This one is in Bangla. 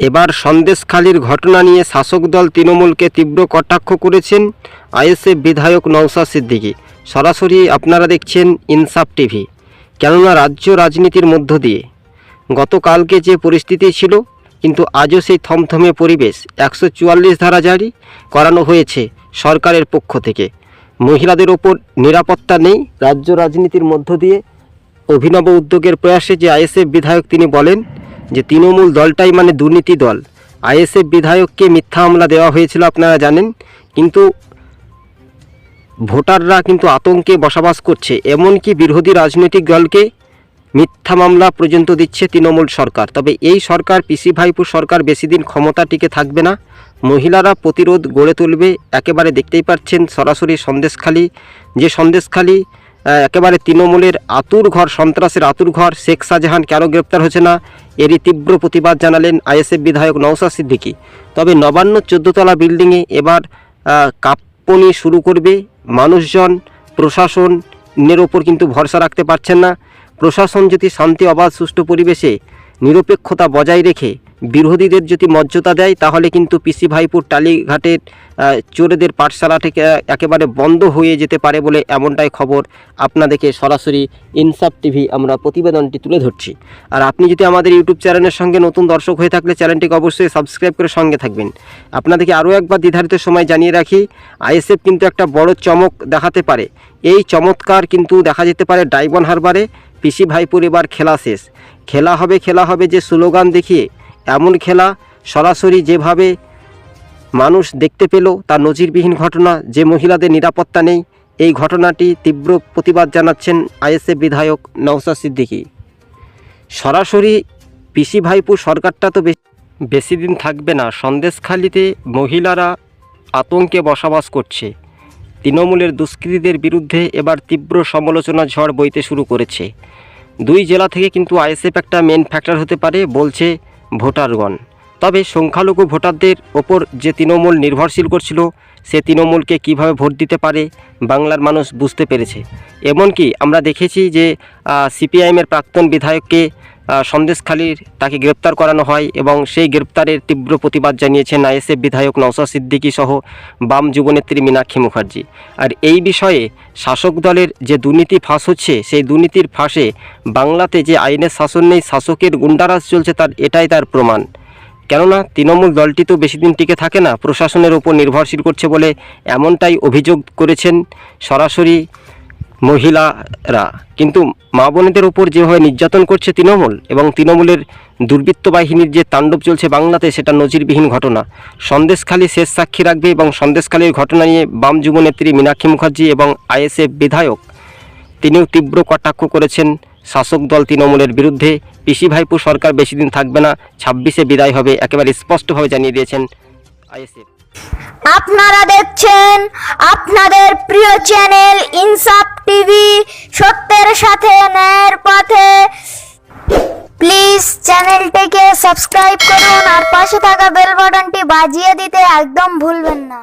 এবার সন্দেশখালির ঘটনা নিয়ে শাসক দল তৃণমূলকে তীব্র কটাক্ষ করেছেন আইএসএফ বিধায়ক নওশাদ সিদ্দিকী। সরাসরি আপনারা দেখছেন ইনসাফ টিভি। কেননা রাজ্য রাজনীতির মধ্য দিয়ে। গতকালকে যে পরিস্থিতি ছিল, কিন্তু আজও সেই থমথমে পরিবেশ একশো চুয়াল্লিশ ধারা জারি করানো হয়েছে সরকারের পক্ষ থেকে। মহিলাদের ওপর নিরাপত্তা নেই রাজ্য রাজনীতির মধ্য দিয়ে। অভিনব উদ্যোগের প্রয়াসে যে আইএসএফ বিধায়ক তিনি বলেন যে তৃণমূল দলটাই মানে দুর্নীতি দল। আইএসএফ বিধায়ককে মিথ্যা হামলা দেওয়া হয়েছিল, আপনারা জানেন। কিন্তু ভোটাররা কিন্তু আতঙ্কে বসবাস করছে। এমনকি বিরোধী রাজনৈতিক দলকে মিথ্যা মামলা পর্যন্ত দিচ্ছে তৃণমূল সরকার। তবে এই সরকার, পিসি ভাইপুর সরকার বেশি দিন ক্ষমতা টিকে থাকবে না। মহিলারা প্রতিরোধ গড়ে তুলবে, একেবারে দেখতেই পাচ্ছেন সরাসরি সন্দেশখালি। যে সন্দেশখালি একেবারে তৃণমূলের আতুর ঘর, সন্ত্রাসের আতুর ঘর। শেখ শাহজাহান কেন গ্রেপ্তার হচ্ছে না? এরই তীব্র প্রতিবাদ জানালেন আইএসএফ বিধায়ক নওশাদ সিদ্দিকী। তবে নবান্ন চোদ্দতলা বিল্ডিংয়ে এবার কাঁপুনি শুরু করবে। মানুষজন প্রশাসনের ওপর কিন্তু ভরসা রাখতে পারছেন না। প্রশাসন যদি শান্তি, অবাধ, সুষ্ঠু পরিবেশে নিরপেক্ষতা বজায় রেখে বিরোধীদের যদি মর্যাদা দেয়, তাহলে কিন্তু পিসি ভাইপুর টালিঘাটের চোরেদের পাঠশালা থেকে একেবারে বন্ধ হয়ে যেতে পারে বলে এমনটাই খবর আপনাদেরকে সরাসরি ইনসাফ টিভি আমরা প্রতিবেদনটি তুলে ধরছি। আর আপনি যদি আমাদের ইউটিউব চ্যানেলের সঙ্গে নতুন দর্শক হয়ে থাকলে চ্যানেলটিকে অবশ্যই সাবস্ক্রাইব করে সঙ্গে থাকবেন। আপনাদেরকে আরও একবার নির্ধারিত সময় জানিয়ে রাখি, আইএসএফ কিন্তু একটা বড় চমক দেখাতে পারে। এই চমৎকার কিন্তু দেখা যেতে পারে ডাইবন হারবারে পিসি ভাইপুর এবার খেলা শেষ। খেলা হবে খেলা হবে যে স্লোগান দেখিয়ে এমন খেলা সরাসরি যেভাবে মানুষ দেখতে পেল তার নজিরবিহীন ঘটনা, যে মহিলাদের নিরাপত্তা নেই, এই ঘটনাটি তীব্র প্রতিবাদ জানাচ্ছেন আইএসএফ বিধায়ক নওসা সিদ্দিকী। সরাসরি পিসি ভাইপুর সরকারটা তো বেশ- দিন থাকবে না। সন্দেশখালিতে মহিলারা আতঙ্কে বসবাস করছে। তৃণমূলের দুষ্কৃতীদের বিরুদ্ধে এবার তীব্র সমালোচনা ঝড় বইতে শুরু করেছে। দুই জেলা থেকে কিন্তু আইএসএফ একটা মেন ফ্যাক্টর হতে পারে, বলছে ভোটারগণ। তবে সংখ্যালঘু ভোটারদের ওপর যে তৃণমূল নির্ভরশীল করছিল, সে তৃণমূলকে কীভাবে ভোট দিতে পারে, বাংলার মানুষ বুঝতে পেরেছে। এমনকি আমরা দেখেছি যে সিপিআইএমের প্রাক্তন বিধায়ককে সন্দেশখালীর তাকে গ্রেপ্তার করানো হয় এবং সেই গ্রেপ্তারের তীব্র প্রতিবাদ জানিয়েছেন আইএসএফ বিধায়ক নওশাদ সিদ্দিকী সহ বাম যুবনেত্রী মীনাক্ষী মুখার্জি। আর এই বিষয়ে শাসক দলের যে দুর্নীতি ফাঁস হচ্ছে, সেই দুর্নীতির ফাঁসে বাংলাতে যে আইনের শাসন নেই, শাসকের গুন্ডারাজ চলছে তার, এটাই তার প্রমাণ। কেননা তৃণমূল দলটি তো বেশি দিন টিকে থাকে না, প্রশাসনের ওপর নির্ভরশীল করছে বলে এমনটাই অভিযোগ করেছেন সরাসরি মহিলারা। কিন্তু মা বোনেদের উপর যেভাবে নির্যাতন করছে তৃণমূল এবং তৃণমূলের দুর্বৃত্ত বাহিনীর যে তাণ্ডব চলছে বাংলাতে, সেটা নজিরবিহীন ঘটনা। সন্দেশখালী শেষ সাক্ষী রাখবে এবং সন্দেশখালীর ঘটনা নিয়ে বাম যুবনেত্রী মীনাক্ষী মুখার্জি এবং আইএসএফ বিধায়ক তিনিও তীব্র কটাক্ষ করেছেন শাসক দল তৃণমূলের বিরুদ্ধে। পিসি ভাইপু সরকার বেশি দিন থাকবে না, ছাব্বিশে বিদায় হবে, একেবারে স্পষ্টভাবে জানিয়ে দিয়েছেন আইএসএফ। আপনারা দেখছেন আপনাদের প্রিয় চ্যানেল ইনসাফ টিভি সত্যের সাথে ন্যায়ের পথে। প্লিজ চ্যানেলটিকে সাবস্ক্রাইব করুন আর পাশে থাকা বেল বাটনটি বাজিয়ে দিতে একদম ভুলবেন না।